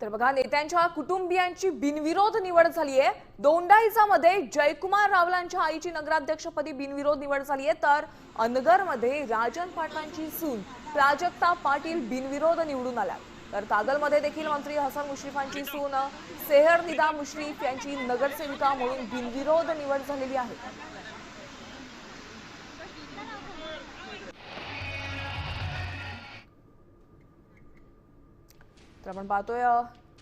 तर बघा नेत्यांच्या कुटुंबियांची बिनविरोध निवड झाली आहे दोंडाईचामध्ये जयकुमार रावलांच्या आईची नगराध्यक्षपदी बिनविरोध निवड झाली आहे तर अनगरमध्ये राजन पाटलांची सून प्राजक्ता पाटील बिनविरोध निवडून आल्या. तर कागलमध्ये देखील मंत्री हसन मुश्रीफांची सून सेहर निदा मुश्रीफ यांची नगरसेविका म्हणून बिनविरोध निवड झालेली आहे. तर आपण पाहतोय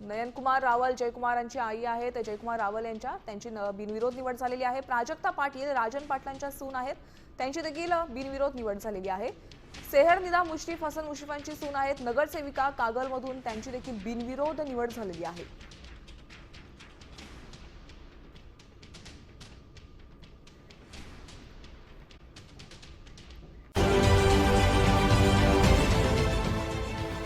नयनकुमार रावल जयकुमारांची आई आहे तर जयकुमार रावल यांच्या त्यांची न- बिनविरोध निवड झालेली आहे. प्राजक्ता पाटील राजन पाटलांच्या सून आहेत. त्यांची देखील बिनविरोध निवड झालेली आहे. सेहर निदा मुश्रीफ हसन मुश्रीफांची सून आहेत. नगरसेविका कागलमधून त्यांची देखील बिनविरोध निवड झालेली आहे.